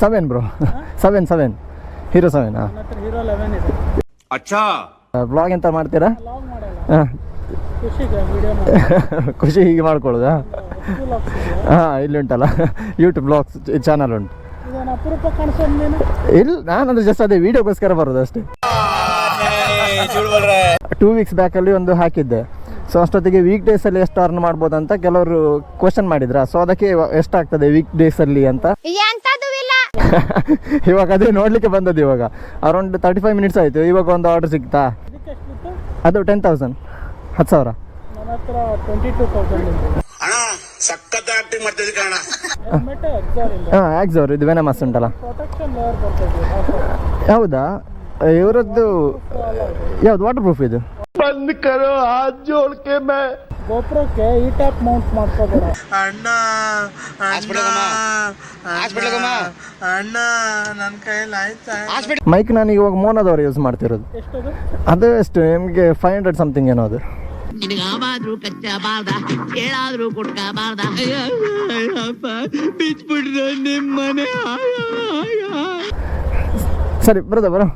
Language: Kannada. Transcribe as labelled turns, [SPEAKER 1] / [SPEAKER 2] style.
[SPEAKER 1] Seven bro seven seven hero seven
[SPEAKER 2] ಅಚ್ಚಾ!
[SPEAKER 1] Blog ಎಂತ ಮಾಡ್ತೀರಾ? ಖುಷಿ ಹೀಗೆ ಮಾಡ್ಕೊಳ್ಳೋದಾ? ಹಾಂ ಇಲ್ಲಿ ಉಂಟಲ್ಲ. ಯೂಟ್ಯೂಬ್ ಬ್ಲಾಗ್ಸ್ ಚಾನಲ್ ಉಂಟು. ಇಲ್ಲ ನಾನು ಜಸ್ಟ್ ಅದೇ ವಿಡಿಯೋಗೋಸ್ಕರ ಬರೋದು ಅಷ್ಟೇ. ಟೂ ವೀಕ್ಸ್ ಬ್ಯಾಕಲ್ಲಿ ಒಂದು ಹಾಕಿದ್ದೆ. ಸೊ ಅಷ್ಟೊತ್ತಿಗೆ ವೀಕ್ ಡೇಸಲ್ಲಿ ಎಷ್ಟು ಅರ್ನ್ ಮಾಡ್ಬೋದು ಅಂತ ಕೆಲವರು ಕ್ವಶನ್ ಮಾಡಿದ್ರ. ಸೊ ಅದಕ್ಕೆ ಎಷ್ಟಾಗ್ತದೆ ವೀಕ್ ಡೇಸಲ್ಲಿ ಅಂತ?
[SPEAKER 3] ಎಂತದು ಇಲ್ಲ.
[SPEAKER 1] ಇವಾಗ ಅದೇ ನೋಡ್ಲಿಕ್ಕೆ ಬಂದದ್ದು ಇವಾಗ. ಅರೌಂಡ್ ತರ್ಟಿ ಫೈವ್ ಮಿನಿಟ್ಸ್ ಆಯಿತು. ಇವಾಗ ಒಂದು ಆರ್ಡರ್ ಸಿಗ್ತಾ? ಅದು ಟೆನ್ ತೌಸಂಡ್ ಹತ್ತು ಸಾವಿರ. ಹಾಂ ಇದು ವೆನಮಸ್ ಉಂಟಲ್ಲ. ಹೌದಾ? ಇವರದ್ದು ಯಾವ್ದು ವಾಟರ್ ಪ್ರೂಫ್ ಇದು?
[SPEAKER 4] ಗೋಪ್ರಕ್ಕೆ ಈ ಟೈಪ್ ಮೌಂಟ್ ಮಾಡ್ಕೋಬೇಡ.
[SPEAKER 5] ಅಣ್ಣ ಅಣ್ಣ ನನ್ನ ಕೈಯಲ್ಲಿ ಆಯ್ತಾ?
[SPEAKER 1] ಮೈಕ್ ನಾನು ಇವಾಗ ಮೋನದವ್ರು ಯೂಸ್ ಮಾಡ್ತಿರೋದು.
[SPEAKER 4] ಎಷ್ಟದು?
[SPEAKER 1] ಅದು ಎಷ್ಟು ನಿಮಗೆ ಫೈವ್ ಹಂಡ್ರೆಡ್ ಸಮಥಿಂಗ್ ಏನೋ ಅದು.
[SPEAKER 6] ನಿನಗಾವಾದ್ರೂ ಕಚ್ಚಬಾರ್ದ ಕೇಳಾದ್ರೂ ಕೊಟ್ಕಬಾರ್ದ ಬಿಚ್ಬಿಟ್ರೆ ನಿಮ್ಮನೆ.
[SPEAKER 1] ಸರಿ ಬರೋದ ಬರೋ.